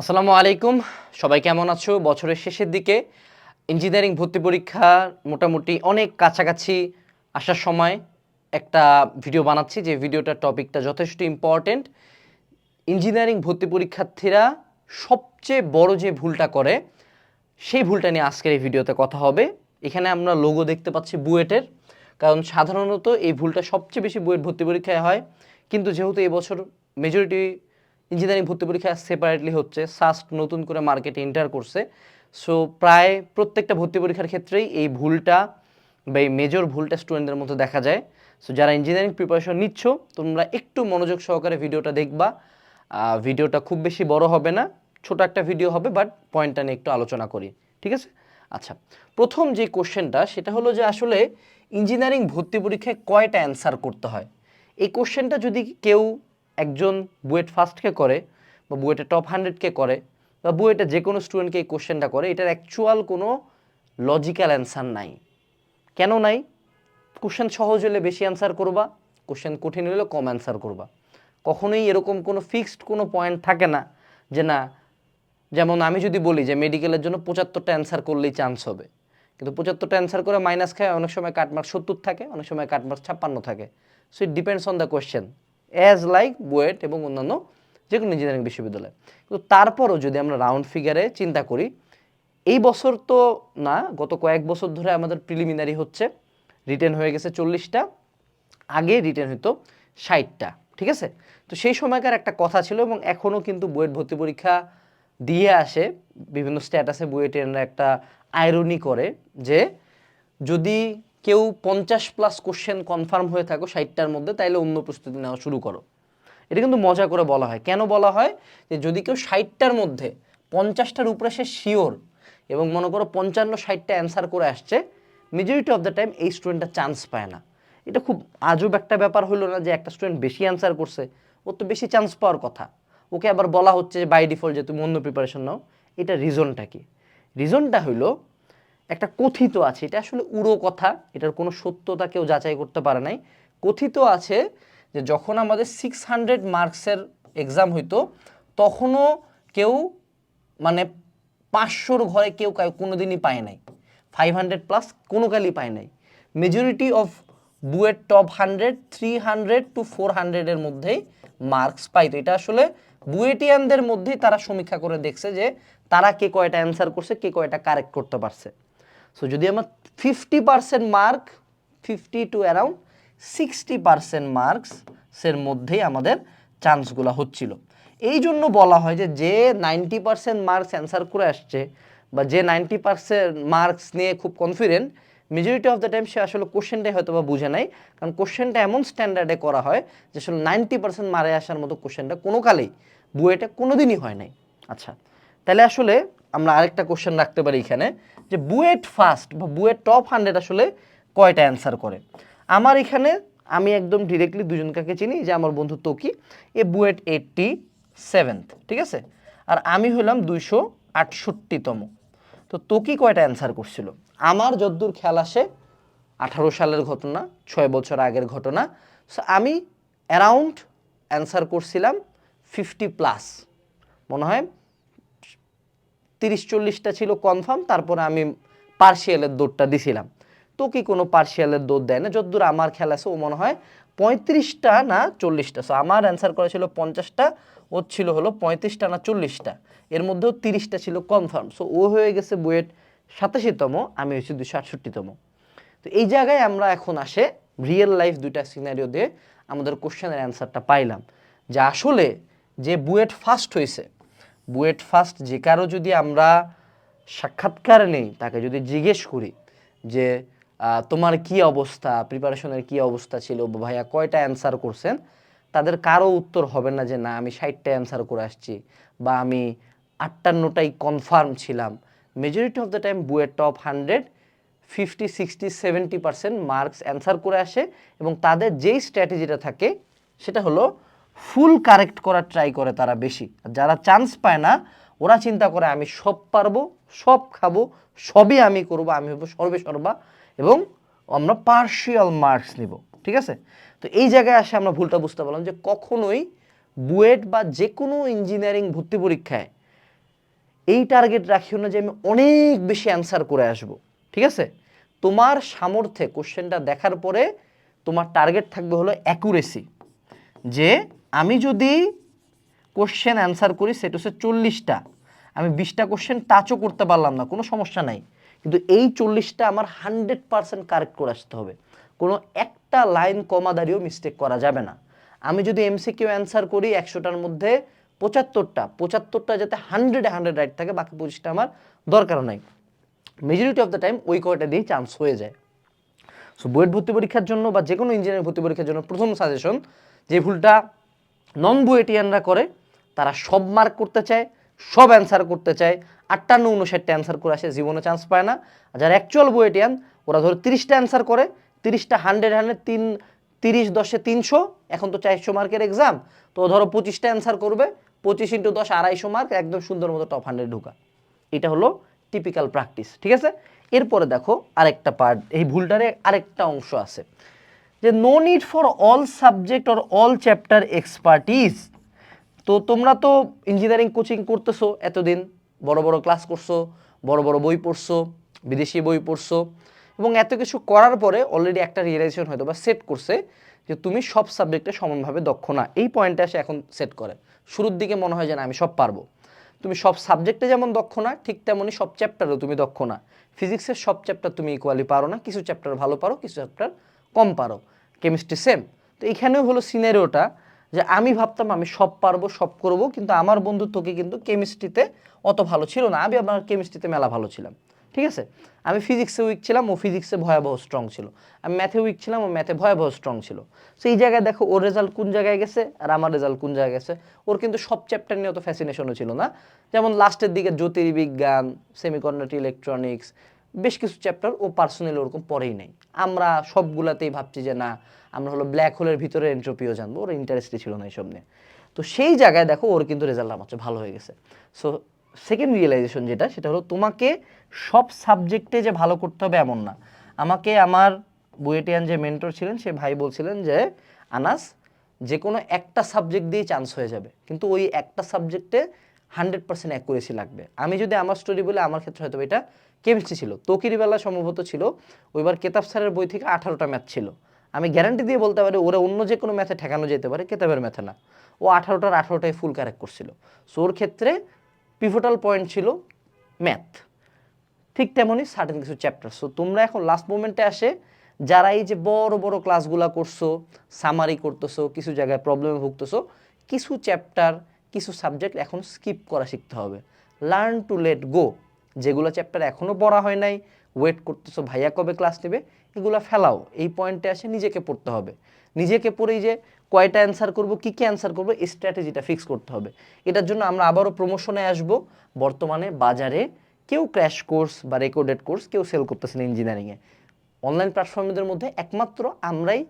আসসালামু আলাইকুম। সবাই কেমন আছো? বছরের শেষের দিকে ইঞ্জিনিয়ারিং ভর্তি পরীক্ষা মোটামুটি অনেক কাছাকাছি আসার সময় একটা ভিডিও বানাচ্ছি যে ভিডিওটার টপিকটা যথেষ্ট ইম্পর্টেন্ট ইঞ্জিনিয়ারিং ভর্তি পরীক্ষার্থীরা সবচেয়ে বড় যে ভুলটা করে, সেই ভুলটা নিয়ে আজকের এই ভিডিওতে কথা হবে। এখানে আমরা লোগো দেখতে পাচ্ছি বুয়েটের, কারণ সাধারণত এই ভুলটা সবচেয়ে বেশি বুয়েট ভর্তি পরীক্ষায় হয়। কিন্তু যেহেতু এবছর মেজরিটি ইঞ্জিনিয়ারিং ভর্তি পরীক্ষা সেপারেটলি হচ্ছে সাস্ট নতুন করে মার্কেটে এন্টার করছে। সো প্রায় প্রত্যেকটা ভর্তি পরীক্ষার ক্ষেত্রেই এই ভুলটা বা এই মেজর ভুলটা স্টুডেন্টদের মধ্যে দেখা যায়। সো যারা ইঞ্জিনিয়ারিং প্রিপারেশন নিচ্ছ, তোমরা একটু মনোযোগ সহকারে ভিডিওটা দেখবা। ভিডিওটা খুব বেশি বড় হবে না, ছোট একটা ভিডিও হবে বাট পয়েন্টটা নিয়ে একটু আলোচনা করি, ঠিক আছে? আচ্ছা প্রথম যে কোশ্চেনটা সেটা হলো যে আসলে ইঞ্জিনিয়ারিং ভর্তি পরীক্ষায় কয়টা অ্যান্সার করতে হয়? এই কোশ্চেনটা যদি কেউ একজন বুয়েট ফার্স্টকে করে বা বুয়েটে টপ হান্ড্রেডকে করে বা বুয়েটে যে কোনো স্টুডেন্টকে এই কোশ্চেনটা করে, এটার অ্যাকচুয়াল কোনো লজিক্যাল অ্যান্সার নাই। কেন নাই? কোশ্চেন সহজ হলে বেশি অ্যান্সার করবা কোশ্চেন কঠিন হলে কম অ্যান্সার করবা। কখনোই এরকম কোনো ফিক্সড কোনো পয়েন্ট থাকে না যে না, যেমন আমি যদি বলি যে মেডিকেলের জন্য পঁচাত্তরটা অ্যান্সার করলেই চান্স হবে। কিন্তু পঁচাত্তরটা অ্যান্সার করে মাইনাস খায়, অনেক সময় কাটমার্ক সত্তর থাকে, অনেক সময় কাটমার্ক ছাপ্পান্ন থাকে। So it depends on the question as like BUET এবং অন্যান্য যে কোনো ইঞ্জিনিয়ারিং বিশ্ববিদ্যালয়। কিন্তু তারপরও যদি আমরা রাউন্ড ফিগারে চিন্তা করি, এই বছর তো না, গত কয়েক বছর ধরে আমাদের প্রিলিমিনারি হচ্ছে রিটেন হয়ে গেছে চল্লিশটা, আগে রিটেন হতো ষাটটা, ঠিক আছে? তো সেই সময়কার একটা কথা ছিল এবং এখনও কিন্তু বুয়েট ভর্তি পরীক্ষা দিয়ে আসে, বিভিন্ন স্ট্যাটাসে বুয়েটের একটা আয়রনি করে যে যদি কেউ পঞ্চাশ প্লাস কোশ্চেন কনফার্ম হয়ে থাকো ষাটটার মধ্যে, তাইলে অন্য প্রস্তুতি নেওয়া শুরু করো। এটা কিন্তু মজা করে বলা হয়। কেন বলা হয়? যে যদি কেউ ষাটটার মধ্যে পঞ্চাশটার উপরে সে শিওর এবং মনে করো পঞ্চান্ন, ষাটটা অ্যান্সার করে আসছে মেজরিটি অফ দ্য টাইম এই স্টুডেন্টটা চান্স পায় না। এটা খুব আজব একটা ব্যাপার হলো না যে একটা স্টুডেন্ট বেশি অ্যান্সার করছে, ওর তো বেশি চান্স পাওয়ার কথা। ওকে আবার বলা হচ্ছে যে বাই ডিফল্ট যে তুমি অন্য প্রিপারেশন নাও, এটা রিজনটা কি? রিজনটা হলো একটা কথিত আছে, এটা আসলে উড়ো কথা, এটার কোনো সত্যতা কেউ যাচাই করতে পারে নাই। কথিত আছে যে যখন আমাদের সিক্স হান্ড্রেড মার্কসের এক্সাম হইতো, তখনও কেউ মানে পাঁচশোর ঘরে কেউ কাউ কোনোদিনই পায় নাই। ফাইভ হান্ড্রেড প্লাস কোনো কালই পায় নাই। Majority of BUET top hundred three hundred to four হান্ড্রেডের মধ্যেই মার্কস পাইতো। এটা আসলে বুয়েটিয়ানদের মধ্যেই তারা সমীক্ষা করে দেখছে যে তারা কে কয়টা অ্যান্সার করছে, কে কয়টা কারেক্ট করতে পারছে। সো যদি আমার fifty percent mark fifty to around sixty percent মার্কসের মধ্যেই আমাদের চান্সগুলো হচ্ছিল। এই জন্য বলা হয় যে যে নাইনটি পার্সেন্ট মার্কস অ্যান্সার করে আসছে বা যে নাইনটি পার্সেন্ট মার্কস নিয়ে খুব confident majority of the time সে আসলে কোশ্চেনটাই হয়তো বা বুঝে নাই। কারণ কোশ্চেনটা এমন স্ট্যান্ডার্ডে করা হয় যে, আসলে নাইনটি পার্সেন্ট মারে আসার মতো কোশ্চেনটা কোনো কালেই, বুয়েটা কোনো দিনই হয় নাই। আচ্ছা তাহলে আসলে আমরা আরেকটা কোশ্চেন রাখতে পারি এখানে, যে বুয়েট ফার্স্ট বা বুয়েট টপ হান্ড্রেড আসলে কয়টা অ্যান্সার করে? আমার এখানে আমি একদম ডিরেক্টলি দুজনকাকে চিনি, যে আমার বন্ধু তোকি, এ বুয়েট এইটটি সেভেন্থ ঠিক আছে? আর আমি হলাম দুইশো আটষট্টিতম। তো তোকি কয়টা অ্যান্সার করছিল? আমার যদ্দূর খেয়াল আসে, আঠারো সালের ঘটনা, ছয় বছর আগের ঘটনা। সো আমি অ্যারাউন্ড অ্যান্সার করছিলাম ফিফটি প্লাস মনে হয় তিরিশ চল্লিশটা ছিল কনফার্ম তারপরে আমি পার্সিয়ালের দৌড়টা দিছিলাম। তো কি কোনো পার্সিয়ালের দৌড় দেয় না? যদ্দূর আমার খেলা আছে, ও মনে হয় পঁয়ত্রিশটা না চল্লিশটা? সো আমার অ্যান্সার করা ছিল পঞ্চাশটা, ওর ছিল হলো পঁয়ত্রিশটা না চল্লিশটা। এর মধ্যেও তিরিশটা ছিল কনফার্ম সো ও হয়ে গেছে বুয়েট সাতাশিতম, আমি হয়েছি দুশো আটষট্টিতম। তো এই জায়গায় আমরা এখন আসে রিয়েল লাইফ দুইটা সিনারিও দিয়ে আমাদের কোশ্চেনের অ্যান্সারটা পাইলাম। যে আসলে যে বুয়েট ফার্স্ট হয়েছে বুয়েট ফার্স্ট যে কারও যদি আমরা সাক্ষাৎকার নেই, তাকে যদি জিজ্ঞেস করি যে তোমার কি অবস্থা? প্রিপারেশনের কি অবস্থা ছিল? ভাইয়া কয়টা অ্যান্সার করছেন? তাদের কারও উত্তর হবে না যে, না, আমি ষাটটা অ্যান্সার করে আসছি বা আমি আটান্নটাই কনফার্ম ছিলাম। Majority of the time BUET top hundred fifty sixty seventy percent marks answer করে আসে এবং তাদের যেই স্ট্র্যাটেজিটা থাকে, সেটা হলো ফুল কারেক্ট করার ট্রাই করে তারা বেশি। যারা চান্স পায় না, ওরা চিন্তা করে আমি সব পারব, সব খাব, সবই আমি করব, আমি হব সর্বে সর্বা এবং আমরা পার্শিয়াল মার্কস নিব, ঠিক আছে? তো এই জায়গায় আসে আমরা ভুলটা বুঝতে পারলাম যে কখনোই বুয়েট বা যে কোনো ইঞ্জিনিয়ারিং ভর্তি পরীক্ষায় এই টার্গেট রাখিও না যে আমি অনেক বেশি অ্যান্সার করে আসব, ঠিক আছে? তোমার সামর্থ্যে কোশ্চেনটা দেখার পরে তোমার টার্গেট থাকবে হলো অ্যাকুরেসি যে আমি যদি কোশ্চেন অ্যান্সার করি সেটা হচ্ছে চল্লিশটা। আমি বিশটা কোশ্চেন টাচও করতে পারলাম না, কোনো সমস্যা নাই। কিন্তু এই চল্লিশটা আমার হান্ড্রেড পার্সেন্ট কারেক্ট করে আসতে হবে। কোনো একটা লাইন কমা দাঁড়িয়েও মিস্টেক করা যাবে না। আমি যদি এমসিকিউ অ্যান্সার করি, একশোটার মধ্যে পঁচাত্তরটা। পঁচাত্তরটা যাতে হান্ড্রেডে হান্ড্রেড রাইট থাকে, বাকি পঁচিশটা আমার দরকার নাই। মেজরিটি অফ দ্য টাইম ওই কয়টা দিয়েই চান্স হয়ে যায়। সো বুয়েট ভর্তি পরীক্ষার জন্য বা যে কোনো ইঞ্জিনিয়ারিং ভর্তি পরীক্ষার জন্য প্রথম সাজেশন যে ভুলটা নন বুয়েটিয়ানরা করে, তারা সব মার্ক করতে চায়, সব অ্যান্সার করতে চায়। আটান্ন উনষাটটা অ্যান্সার করে আসে, জীবনে চান্স পায় না। যারা অ্যাকচুয়াল বুয়েটিয়ান ওরা ধরো তিরিশটা অ্যান্সার করে, তিরিশটা হান্ড্রেড হান্ড্রেড তিন, তিরিশ, দশে তিনশো, এখন তো চারশো মার্কের এক্সাম তো ধরো পঁচিশটা অ্যান্সার করবে, পঁচিশ ইন্টু দশ, আড়াইশো মার্ক একদম সুন্দর মতো টপ হান্ড্রেড ঢুকা। এটা হলো টিপিক্যাল প্র্যাকটিস ঠিক আছে? এরপরে দেখো আরেকটা পার্ট এই ভুলটারে আরেকটা অংশ আছে। যে no need for all subject or all chapter expertise তো তোমরা তো ইঞ্জিনিয়ারিং কোচিং করতেছো এতদিন, বড় বড় ক্লাস করছ, বড় বড় বই পড়ছো, বিদেশি বই পড়ছো, এবং এত কিছু করার পরে অলরেডি একটা রিয়েলাইজেশন হয়তো বা সেট করছে যে তুমি সব সাবজেক্টে সমানভাবে দক্ষ না। এই পয়েন্টে এসে এখন সেট করে। শুরুর দিকে মনে হয় যে না, আমি সব পারব। তুমি সব সাবজেক্টে যেমন দক্ষ না, ঠিক তেমনই সব চ্যাপ্টারও তুমি দক্ষ না। ফিজিক্সের সব চ্যাপ্টার তুমি ইকুয়ালি পারো না, কিছু চ্যাপ্টার ভালো পারো, কিছু চ্যাপ্টার কম পারো। কেমিস্ট্রি সেম তো এখানেও হলো সিনারিওটা যে আমি ভাবতাম আমি সব পারব, সব করব, কিন্তু আমার বন্ধু তোকে কিন্তু কেমিস্ট্রিতে অত ভালো ছিল না। আমি আমার কেমিস্ট্রিতে মেলা ভালো ছিলাম। ঠিক আছে? আমি ফিজিক্সে উইক ছিলাম, ও ফিজিক্সে ভয়াবহ স্ট্রং ছিল। আমি ম্যাথে উইক ছিলাম, ও ম্যাথে ভয়াবহ স্ট্রং ছিল। সো এই জায়গায় দেখো, ওর রেজাল্ট কোন জায়গায় গেছে আর আমার রেজাল্ট কোন জায়গায় গেছে। ওর কিন্তু সব চ্যাপ্টার নিয়ে অত ফ্যাসিনেশনও ছিল না। যেমন লাস্টের দিকে জ্যোতির্বিজ্ঞান সেমিকন্ডাক্টর ইলেকট্রনিক্স বেশ কিছু চ্যাপ্টার ও পার্সোনালি ওরকম পড়েই নেই। আমরা সবগুলাতেই ভাবছি যে না, আমরা হলো ব্ল্যাক হোলের ভিতরে এন্ট্রোপিও জানব, ওর ইন্টারেস্টই ছিল না এইসব নিয়ে। তো সেই জায়গায় দেখো ওর কিন্তু রেজাল্ট আমার ভালো হয়ে গেছে। সো সেকেন্ড রিয়েলাইজেশন যেটা, সেটা হলো তোমাকে সব সাবজেক্টে যে ভালো করতে হবে এমন না। আমাকে আমার বুয়েটিয়ান যে মেন্টর ছিলেন, সে ভাই বলছিলেন যে, আনাস যে কোনো একটা সাবজেক্ট দিয়ে চান্স হয়ে যাবে। কিন্তু ওই একটা সাবজেক্টে হান্ড্রেড পার্সেন্ট অ্যাকুরেসি লাগবে। আমি যদি আমার স্টোরি বলে, আমার ক্ষেত্রে হয়তো এটা কেমিস্ট্রি ছিল। তকিরিবেলা সম্ভবত ছিল, ওইবার কেতাব স্যারের বই থেকে আঠারোটা ম্যাথ ছিল। আমি গ্যারান্টি দিয়ে বলতে পারি, ওরা অন্য যে কোনো ম্যাথে ঠেকানো যেতে পারে, কেতাবের ম্যাথে না। ও আঠারোটার আঠারোটায় ফুল কারেক্ট করছিল সো ওর ক্ষেত্রে পিভোটাল পয়েন্ট ছিল ম্যাথ ঠিক তেমনই সার্টেন কিছু চ্যাপ্টার সো তোমরা এখন লাস্ট মোমেন্টে আসে, যারা এই যে বড় বড় ক্লাসগুলো করছ সামারি করতেছো, কিছু জায়গায় প্রবলেমে ভুগতেছো, কিছু চ্যাপ্টার কিছু সাবজেক্ট এখন স্কিপ করা শিখতে হবে। লার্ন টু লেট গো যেগুলো চ্যাপ্টার এখনও পড়া হয় নাই ওয়েট করতেছো, ভাইয়া কবে ক্লাস নেবে? এগুলো ফেলাও। এই পয়েন্টে আসে নিজেকে পড়তে হবে। নিজেকে পড়েই যে কয়টা অ্যান্সার করব, কী কী অ্যান্সার করব, এই স্ট্র্যাটেজিটা ফিক্স করতে হবে। এটার জন্য আমরা আবারও প্রমোশনে আসব। বর্তমানে বাজারে কেউ ক্র্যাশ কোর্স বা রেকর্ডেড কোর্স কেউ সেল করতেছে না ইঞ্জিনিয়ারিংয়ে অনলাইন প্ল্যাটফর্মদের মধ্যে একমাত্র আমরাই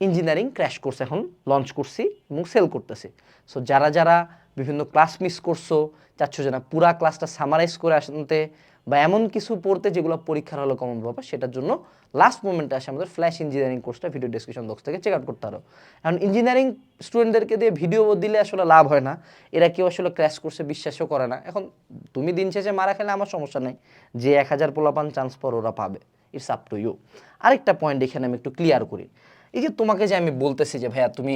ইঞ্জিনিয়ারিং ক্র্যাশ কোর্স এখন লঞ্চ করছি এবং সেল করতেছি। সো যারা যারা বিভিন্ন ক্লাস মিস করছ, চাচ্ছ যে না পুরা ক্লাসটা সামারাইজ করে আসতে বা এমন কিছু পড়তে যেগুলো পরীক্ষার হলো কমন পাবে সেটার জন্য লাস্ট মোমেন্টে আসে আমাদের ফ্ল্যাশ ইঞ্জিনিয়ারিং কোর্সটা ভিডিও ডিসক্রিপশন বক্স থেকে চেক আউট করতে পারো এখন ইঞ্জিনিয়ারিং স্টুডেন্টদেরকে দিয়ে ভিডিও দিলে আসলে লাভ হয় না, এরা কেউ আসলে ক্র্যাশ কোর্সে বিশ্বাসও করে না। এখন তুমি দিন শেষে মারা খেলে আমার সমস্যা নেই, যে এক হাজার পোলাপান চান্স পর ওরা পাবে ইটস আপ টু ইউ আরেকটা পয়েন্ট এখানে আমি একটু ক্লিয়ার করি এই যে তোমাকে যে আমি বলতেছি যে, ভাইয়া, তুমি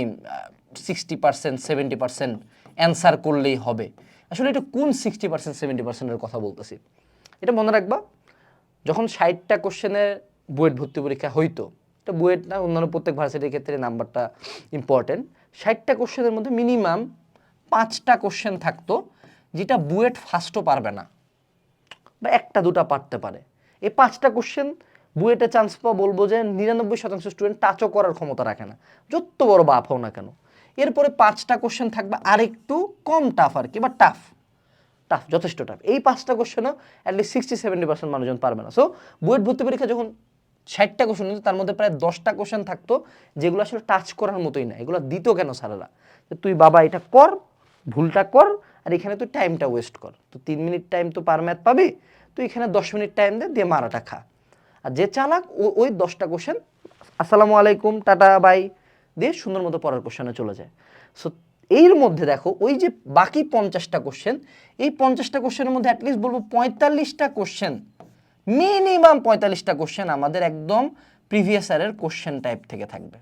sixty percent seventy percent answer করলেই হবে। আসলে এটা কোন সিক্সটি পার্সেন্ট সেভেন্টি পার্সেন্টের কথা বলতেছি? এটা মনে রাখবা, যখন ষাটটা কোশ্চেনের বুয়েট ভর্তি পরীক্ষা হইতো, এটা বুয়েট না, অন্যান্য প্রত্যেক ভার্সিটির ক্ষেত্রে নাম্বারটা ইম্পর্টেন্ট ষাটটা কোশ্চেনের মধ্যে মিনিমাম পাঁচটা কোশ্চেন থাকতো, যেটা বুয়েট ফার্স্টও পারবে না, বা একটা, দুটা পারতে পারে। এই পাঁচটা কোশ্চেন বুয়েটে চান্স পাওয়া বলব যে নিরানব্বই শতাংশ স্টুডেন্ট টাচও করার ক্ষমতা রাখে না। যত বড় বাপ হও না কেন। এরপরে পাঁচটা কোশ্চেন থাকবে আরেকটু কম টাফ আর কি, বা টাফ টাফ যথেষ্ট টাফ এই পাঁচটা কোশ্চেনও at least sixty seventy percent মানুষজন পারবে না। সো বুয়েট ভর্তি পরীক্ষা যখন ষাটটা কোশ্চেন কিন্তু তার মধ্যে প্রায় দশটা কোশ্চেন থাকতো, যেগুলো আসলে টাচ করার মতোই না। এগুলো দিত কেন স্যারেরা? যে তুই বাবা, এটা কর, ভুলটা কর, আর এখানে তুই টাইমটা ওয়েস্ট কর। তো তিন মিনিট টাইম তো পার ম্যাথ পাবি, তুই এখানে দশ মিনিট টাইম দে, দিয়ে মারাটা খা। আর যে চালাক ওই দশটা কোশ্চেন আসসালামু আলাইকুম, টাটা, বাই দিয়ে সুন্দর মতো পরের কোশ্চেনে চলে যায়। সো এর মধ্যে দেখো, ওই যে বাকি পঞ্চাশটা কোশ্চেন এই পঞ্চাশটা কোশ্চেনের মধ্যে অ্যাটলিস্ট বলব পঁয়তাল্লিশটা কোশ্চেন মিনিমাম পঁয়তাল্লিশটা কোশ্চেন আমাদের একদম প্রিভিয়াস ইয়ারের কোশ্চেন টাইপ থেকে থাকবে।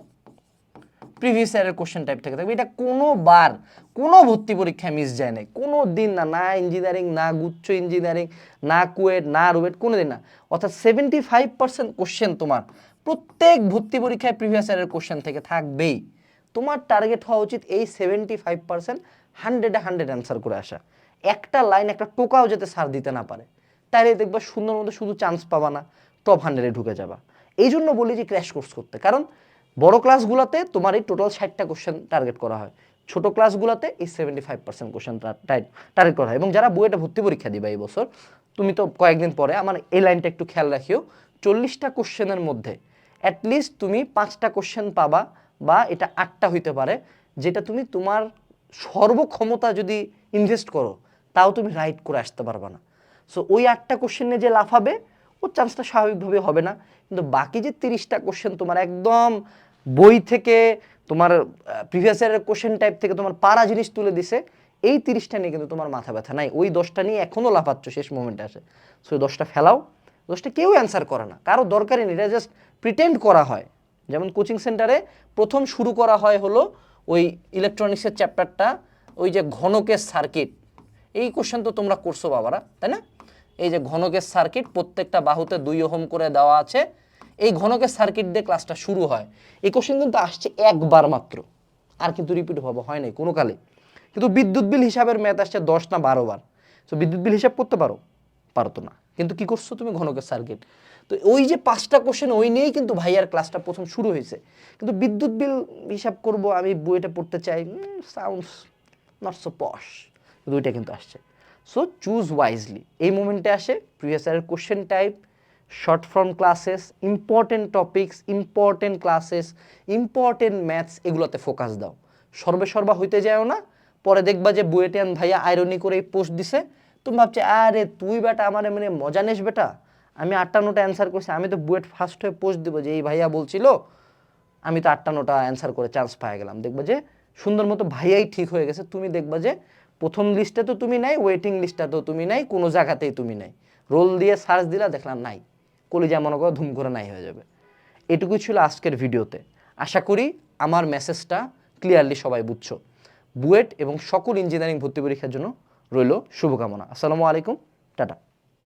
প্রিভিয়াস ইয়ারের কোশ্চেন টাইপ থেকে থাকবে এটা কোনো বার কোনো ভর্তি পরীক্ষায় মিস যায় নাই। কোনো দিন না না ইঞ্জিনিয়ারিং না গুচ্ছ ইঞ্জিনিয়ারিং না কুয়েট, না রুয়েট, কোনো দিন না। অর্থাৎ সেভেন্টি ফাইভ পার্সেন্ট কোশ্চেন তোমার প্রত্যেক ভর্তি পরীক্ষায় প্রিভিয়াস ইয়ারের কোশ্চেন থেকে থাকবেই। তোমার টার্গেট হওয়া উচিত এই সেভেন্টি ফাইভ পার্সেন্ট হান্ড্রেডে হান্ড্রেড অ্যান্সার করে আসা। একটা লাইন একটা টোকাও যাতে সার দিতে না পারে। তাইলে দেখবা সুন্দর মতো শুধু চান্স পাবা না টপ হান্ড্রেডে ঢুকে যাবা। এই জন্য বলি যে ক্র্যাশ কোর্স করতে। কারণ বড় ক্লাসগুলোতে তোমার এই টোটাল ষাটটা কোশ্চেন টার্গেট করা হয়। ছোট ক্লাসগুলোতে এই seventy five percent question target করা হয়। এবং যারা বইটা ভর্তি পরীক্ষা দিবা এই বছর, তুমি তো কয়েকদিন পরে আমার এই লাইনটা একটু খেয়াল রাখিও, চল্লিশটা কোশ্চেনের মধ্যে অ্যাটলিস্ট তুমি পাঁচটা কোশ্চেন পাবা বা এটা আটটা হইতে পারে, যেটা তুমি তোমার সর্বক্ষমতা যদি ইনভেস্ট করো, তাও তুমি রাইট করে আসতে পারবা না। সো ওই আটটা কোশ্চেনে যে লাফাবে, ওর চান্সটা স্বাভাবিকভাবে হবে না। কিন্তু বাকি যে তিরিশটা কোশ্চেন তোমার একদম বই থেকে তোমার প্রিভিয়াস ইয়ারের কোশ্চেন টাইপ থেকে তোমার পারা জিনিস তুলে দিছে, এই তিরিশটা নিয়ে কিন্তু তোমার মাথা ব্যথা নাই। ওই দশটা নিয়ে এখনও লাফাচ্ছ, শেষ মোমেন্টে আসে। সো ওই দশটা ফেলাও। দশটা কেউ অ্যান্সার করে না। কারও দরকারই নেই। এটা জাস্ট প্রিটেন্ড করা হয়। যেমন কোচিং সেন্টারে প্রথম শুরু করা হয় হলো ওই ইলেকট্রনিক্সের চ্যাপ্টারটা ওই যে ঘনকের সার্কিট এই কোশ্চেন তো তোমরা করছ বাবারা, তাই না? এই যে ঘনকের সার্কিট প্রত্যেকটা বাহুতে দুই ওহম করে দেওয়া আছে। এই ঘনকের সার্কিট দিয়ে ক্লাসটা শুরু হয়। এই কোশ্চেন কিন্তু আসছে একবার মাত্র। আর কিন্তু রিপিট হবে, হয় নাই, কোনো কালে। কিন্তু বিদ্যুৎ বিল হিসাবের ম্যাথ আসছে দশ না বারো বার। তো বিদ্যুৎ বিল হিসাব করতে পারো? পারতো না। কিন্তু কি করছ তুমি ঘনকের সার্কিট তো ওই যে পাঁচটা কোশ্চেন ওই নিয়েই কিন্তু ভাইয়ার ক্লাসটা প্রথম শুরু হয়েছে। কিন্তু বিদ্যুৎ বিল হিসাব করব, আমি বইটা পড়তে চাই সাউন্ডস নট সো পশ দুইটা কিন্তু আসছে। সো চুজ ওয়াইজলি এই মোমেন্টে আসে previous question type short form classes important topics important classes important maths এগুলোতে ফোকাস দাও। সর্বে সর্বা হইতে যাও না, পরে দেখবা যে বুয়েটিয়ান ভাইয়া আয়রনি করে পোস্ট দিছে। তুমি ভাবছে, আরে তুই বেটা আমার মানে মজা নেস বেটা? আমি আটটা নোটা অ্যান্সার করছি, আমি তো বুয়েট ফার্স্ট হয়ে পোস্ট দিব যে এই ভাইয়া বলছিল, আমি তো আটটা নোটা অ্যান্সার করে চান্স পেয়ে গেলাম। দেখবা যে সুন্দর মতো ভাইয়াই ঠিক হয়ে গেছে। তুমি দেখবা যে প্রথম লিস্টে তো তুমি নাই ওয়েটিং লিস্টটা তো তুমি নাই, কোনো জায়গাতেই তুমি নাই। রোল দিয়ে সার্চ দিলা, দেখলাম নাই। কলিজা মনে করো ধুম করে নাই হয়ে যাবে। এটুকুই ছিল আজকের ভিডিওতে। আশা করি আমার মেসেজটা ক্লিয়ারলি সবাই বুঝছ। বুয়েট এবং সকল ইঞ্জিনিয়ারিং ভর্তি পরীক্ষার জন্য রইল শুভকামনা। আসসালামু আলাইকুম, টাটা।